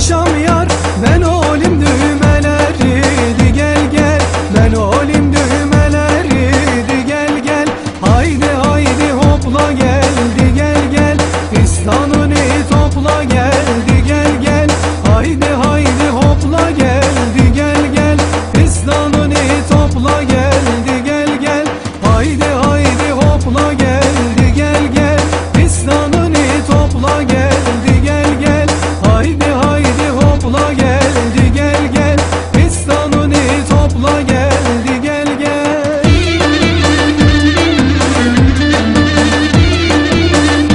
paşam yar Ben olim düğmeleriydi gel gel. Ben olim düğmeleriydi gel gel. Haydi haydi hopla gel di gel gel. İstanını topla gel.